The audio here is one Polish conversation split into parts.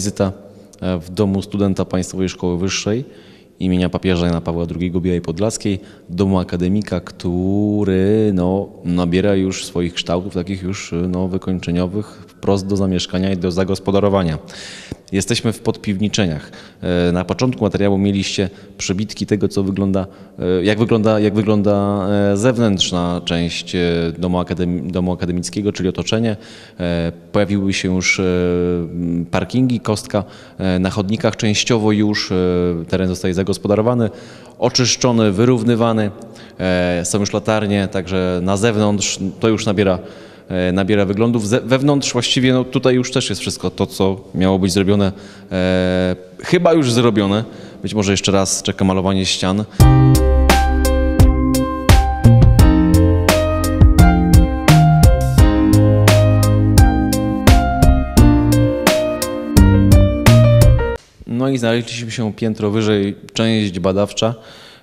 Uniwersyteta e, w domu studenta Państwowej Szkoły Wyższej imienia papieża Jana Pawła II Białej Podlaskiej, domu akademika, który no, nabiera już swoich kształtów takich już no, wykończeniowych wprost do zamieszkania i do zagospodarowania. Jesteśmy w podpiwniczeniach. E, Na początku materiału mieliście przebitki tego, co wygląda, e, jak wygląda, jak wygląda e, zewnętrzna część domu, akademi, domu akademickiego, czyli otoczenie. Pojawiły się już parkingi, kostka na chodnikach. Częściowo już teren zostaje zagospodarowany, oczyszczony, wyrównywany. Są już latarnie, także na zewnątrz to już nabiera nabiera wyglądów. Wewnątrz właściwie no, tutaj już też jest wszystko to, co miało być zrobione. E, chyba już zrobione. Być może jeszcze raz czeka malowanie ścian. No i znaleźliśmy się piętro wyżej, część badawcza,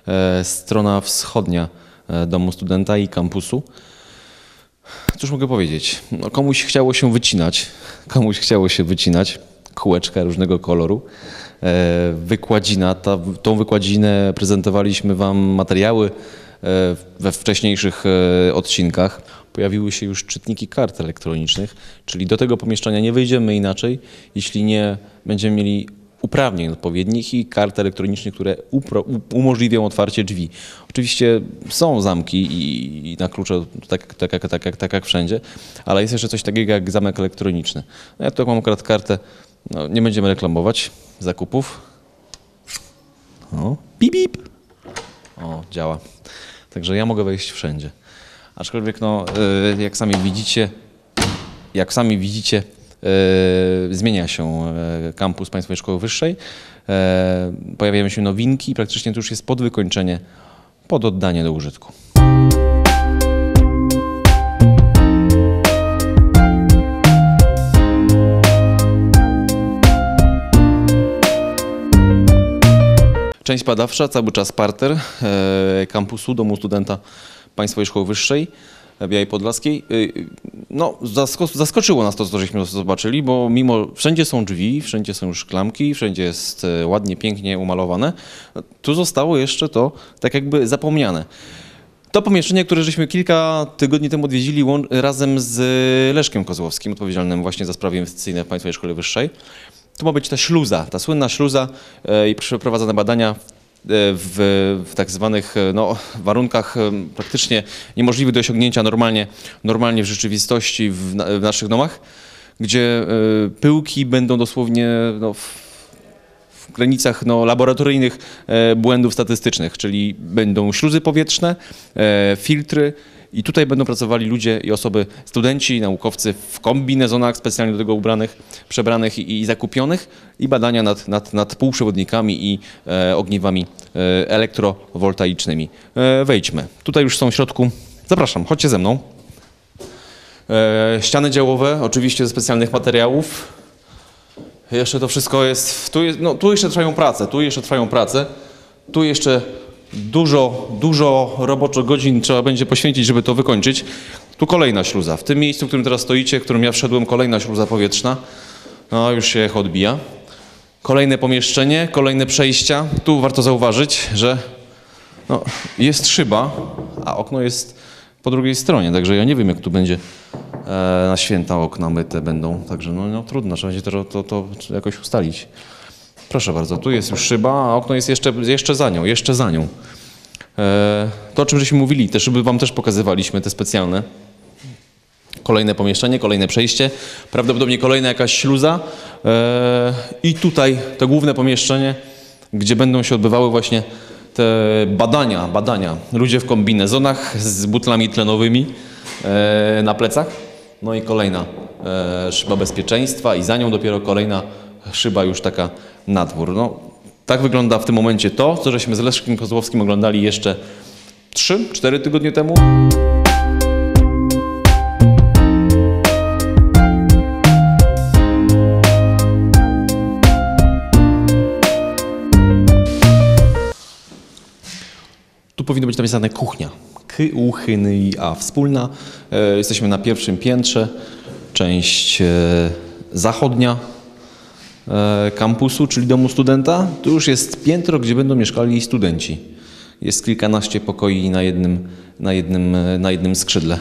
e, strona wschodnia e, domu studenta i kampusu. Cóż mogę powiedzieć? No, komuś chciało się wycinać, komuś chciało się wycinać kółeczka różnego koloru. E, wykładzina, ta, tą wykładzinę prezentowaliśmy Wam materiały e, we wcześniejszych e, odcinkach. Pojawiły się już czytniki kart elektronicznych, czyli do tego pomieszczenia nie wyjdziemy inaczej, jeśli nie będziemy mieli uprawnień odpowiednich i kart elektronicznych, które umożliwią otwarcie drzwi. Oczywiście są zamki i, i na klucze, tak, tak, jak- tak, jak- tak jak wszędzie, ale jest jeszcze coś takiego jak zamek elektroniczny. No ja tu mam akurat kartę, no, nie będziemy reklamować zakupów. O, bip, bip. O, działa. Także ja mogę wejść wszędzie. Aczkolwiek, no, y, jak sami widzicie, jak sami widzicie, zmienia się e, kampus Państwowej Szkoły Wyższej. E, pojawiają się nowinki, praktycznie to już jest pod wykończenie, pod oddanie do użytku. Część badawcza, cały czas parter e, kampusu Domu Studenta Państwowej Szkoły Wyższej e, Białej Podlaskiej. E, No, zasko- zaskoczyło nas to, co żeśmy zobaczyli, bo mimo wszędzie są drzwi, wszędzie są już klamki, wszędzie jest e, ładnie, pięknie umalowane, tu zostało jeszcze to tak jakby zapomniane. To pomieszczenie, które żeśmy kilka tygodni temu odwiedzili razem z Leszkiem Kozłowskim, odpowiedzialnym właśnie za sprawy inwestycyjne w Państwowej Szkole Wyższej. Tu ma być ta śluza, ta słynna śluza e, i przeprowadzane badania e, w, w tak zwanych e, no, warunkach e, praktycznie niemożliwych do osiągnięcia normalnie, normalnie w rzeczywistości w, w naszych domach, gdzie e, pyłki będą dosłownie no, w, w granicach no, laboratoryjnych e, błędów statystycznych, czyli będą śluzy powietrzne, e, filtry i tutaj będą pracowali ludzie i osoby, studenci, naukowcy w kombinezonach specjalnie do tego ubranych, przebranych i, i zakupionych i badania nad, nad, nad półprzewodnikami i e, ogniwami e, elektrowoltaicznymi. E, wejdźmy. Tutaj już są w środku. Zapraszam, chodźcie ze mną. E, ściany działowe, oczywiście ze specjalnych materiałów. Jeszcze to wszystko jest, tu, jest, no, tu jeszcze trwają prace, tu jeszcze trwają prace, tu jeszcze dużo, dużo roboczo godzin trzeba będzie poświęcić, żeby to wykończyć. Tu kolejna śluza. W tym miejscu, w którym teraz stoicie, w którym ja wszedłem, kolejna śluza powietrzna. No, już się echo odbija. Kolejne pomieszczenie, kolejne przejścia. Tu warto zauważyć, że no, jest szyba, a okno jest po drugiej stronie, także ja nie wiem, jak tu będzie e, na święta okna myte będą, także no, no trudno, trzeba będzie to, to, to jakoś ustalić. Proszę bardzo, tu jest już szyba, a okno jest jeszcze, jeszcze za nią, jeszcze za nią. E, to, o czym żeśmy mówili, te szyby wam też pokazywaliśmy, te specjalne. Kolejne pomieszczenie, kolejne przejście, prawdopodobnie kolejna jakaś śluza e, i tutaj to główne pomieszczenie, gdzie będą się odbywały właśnie te badania, badania. Ludzie w kombinezonach z butlami tlenowymi e, na plecach. No i kolejna szyba bezpieczeństwa i za nią dopiero kolejna szyba już taka na dwór. No, tak wygląda w tym momencie to, co żeśmy z Leszkiem Kozłowskim oglądali jeszcze 3-4 tygodnie temu. Tu powinno być napisane kuchnia. K, U, H, N, I, A. Wspólna. E, jesteśmy na pierwszym piętrze. Część e, zachodnia kampusu, czyli domu studenta, to już jest piętro, gdzie będą mieszkali studenci. Jest kilkanaście pokoi na jednym, na jednym, e, na jednym skrzydle.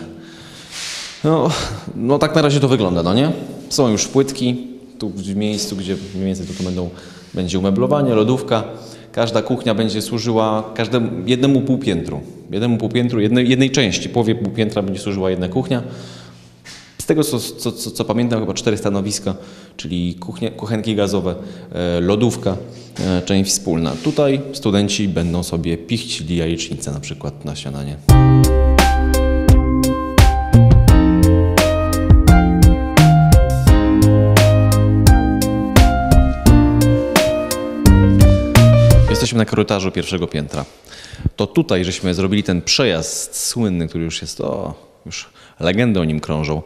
No, no tak na razie to wygląda, no nie? Są już płytki, tu w miejscu, gdzie mniej więcej to, to będą, będzie umeblowanie, lodówka. Każda kuchnia będzie służyła każdemu, jednemu półpiętru. Jednemu półpiętru, jednej, jednej części, połowie półpiętra będzie służyła jedna kuchnia. Tego, co, co, co, co pamiętam, chyba cztery stanowiska, czyli kuchnie, kuchenki gazowe, e, lodówka, e, część wspólna. Tutaj studenci będą sobie pichcili jajecznicę na przykład na śniadanie. Jesteśmy na korytarzu pierwszego piętra. To tutaj żeśmy zrobili ten przejazd słynny, który już jest, o, już legendy o nim krążą.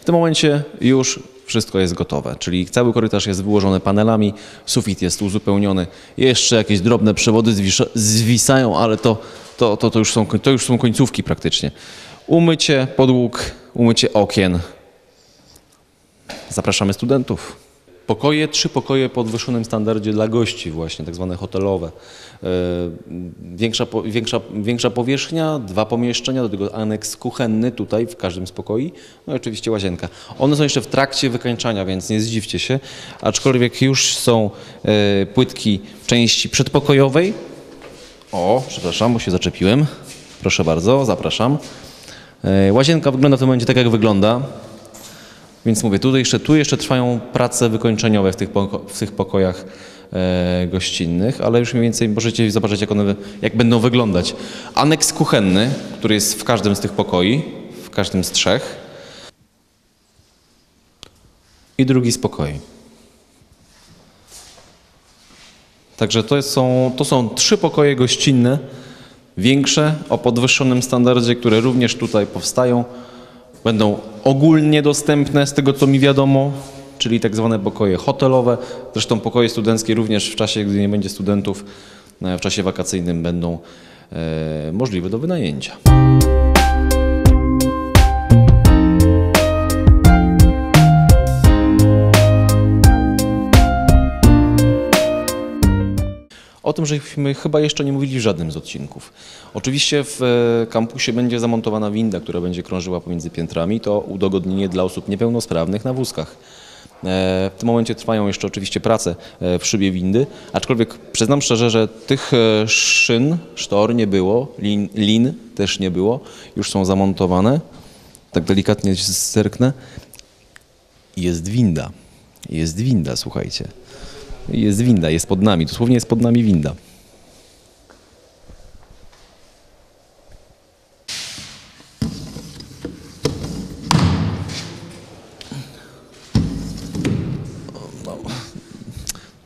W tym momencie już wszystko jest gotowe, czyli cały korytarz jest wyłożony panelami, sufit jest uzupełniony, jeszcze jakieś drobne przewody zwisają, ale to, to, to, to, już są, to już są końcówki praktycznie. Umycie podłóg, umycie okien. Zapraszamy studentów. Pokoje, trzy pokoje po podwyższonym standardzie dla gości właśnie, tak zwane hotelowe. E, Większa, większa, większa powierzchnia, dwa pomieszczenia, do tego aneks kuchenny tutaj w każdym z pokoi, no i oczywiście łazienka. One są jeszcze w trakcie wykańczania, więc nie zdziwcie się, aczkolwiek już są e, płytki części przedpokojowej. O, przepraszam, bo się zaczepiłem. Proszę bardzo, zapraszam. E, Łazienka wygląda w tym momencie tak, jak wygląda. Więc mówię, tutaj jeszcze, tu jeszcze trwają prace wykończeniowe w tych, poko- w tych pokojach e, gościnnych, ale już mniej więcej możecie zobaczyć, jak one jak będą wyglądać. Aneks kuchenny, który jest w każdym z tych pokoi, w każdym z trzech. I drugi z pokoi. Także to są, to są trzy pokoje gościnne, większe, o podwyższonym standardzie, które również tutaj powstają. Będą ogólnie dostępne z tego, co mi wiadomo, czyli tak zwane pokoje hotelowe. Zresztą pokoje studenckie również w czasie, gdy nie będzie studentów, e, w czasie wakacyjnym będą e, możliwe do wynajęcia. O tym, żeśmy chyba jeszcze nie mówili w żadnym z odcinków. Oczywiście w e, kampusie będzie zamontowana winda, która będzie krążyła pomiędzy piętrami. To udogodnienie dla osób niepełnosprawnych na wózkach. E, W tym momencie trwają jeszcze oczywiście prace e, w szybie windy, aczkolwiek przyznam szczerze, że tych szyn, sztor nie było, lin, lin też nie było, już są zamontowane. Tak delikatnie zerknę. Jest winda. Jest winda, słuchajcie. Jest winda, jest pod nami, dosłownie jest pod nami winda.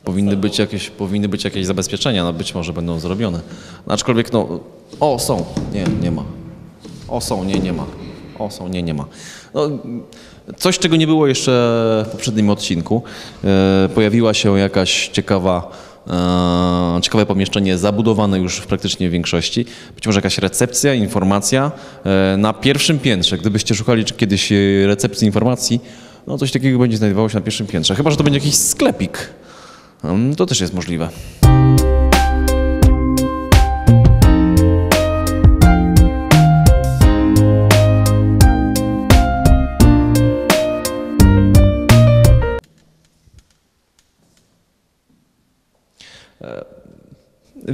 Powinny, być jakieś, powinny być jakieś zabezpieczenia, no być może będą zrobione. Aczkolwiek no, o są, nie, nie ma. O są, nie, nie ma. O są, nie, nie ma. No, coś, czego nie było jeszcze w poprzednim odcinku. E, pojawiła się jakaś ciekawa, e, ciekawe pomieszczenie zabudowane już w praktycznie większości. Być może jakaś recepcja, informacja e, na pierwszym piętrze. Gdybyście szukali kiedyś recepcji informacji, no coś takiego będzie znajdowało się na pierwszym piętrze. Chyba, że to będzie jakiś sklepik. Mm, To też jest możliwe.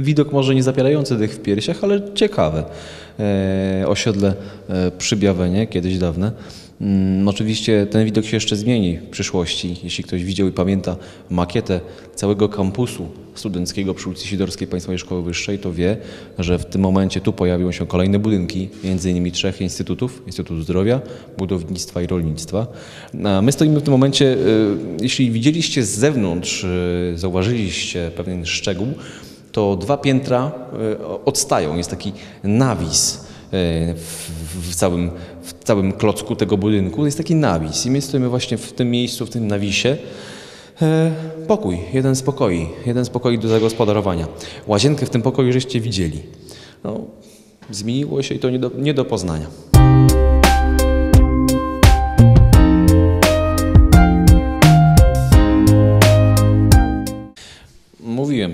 Widok może nie zapierający dych w piersiach, ale ciekawy. E, osiedle Przybiawenie, kiedyś dawne. Mm, oczywiście ten widok się jeszcze zmieni w przyszłości. Jeśli ktoś widział i pamięta makietę całego kampusu studenckiego przy ulicy Sidorskiej Państwowej Szkoły Wyższej, to wie, że w tym momencie tu pojawią się kolejne budynki, między innymi trzech instytutów. Instytut Zdrowia, Budownictwa i Rolnictwa. A my stoimy w tym momencie, e, jeśli widzieliście z zewnątrz, e, zauważyliście pewien szczegół, to dwa piętra e, odstają. Jest taki nawis e, w, całym, w całym klocku tego budynku. Jest taki nawis i my stoimy właśnie w tym miejscu, w tym nawisie. E, Pokój, jeden z pokoi, jeden z pokoi do zagospodarowania. Łazienkę w tym pokoju żeście widzieli. No, zmieniło się i to nie do, nie do poznania.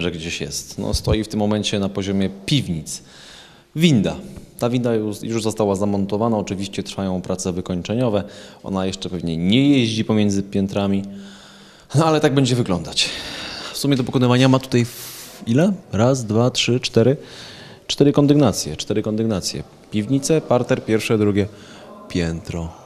Że gdzieś jest. No, stoi w tym momencie na poziomie piwnic. Winda. Ta winda już, już została zamontowana, oczywiście trwają prace wykończeniowe. Ona jeszcze pewnie nie jeździ pomiędzy piętrami, no ale tak będzie wyglądać. W sumie do pokonywania ma tutaj ile? Raz, dwa, trzy, cztery. Cztery kondygnacje. Cztery kondygnacje. Piwnice, parter, pierwsze, drugie piętro.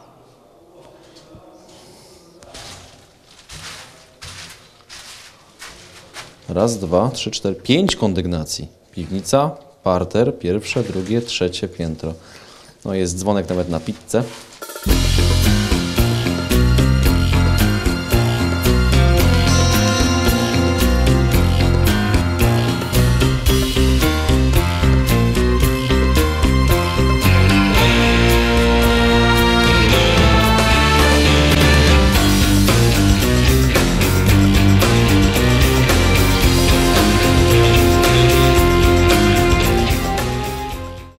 Raz, dwa, trzy, cztery, pięć kondygnacji. Piwnica, parter, pierwsze, drugie, trzecie piętro. No jest dzwonek nawet na pizzę.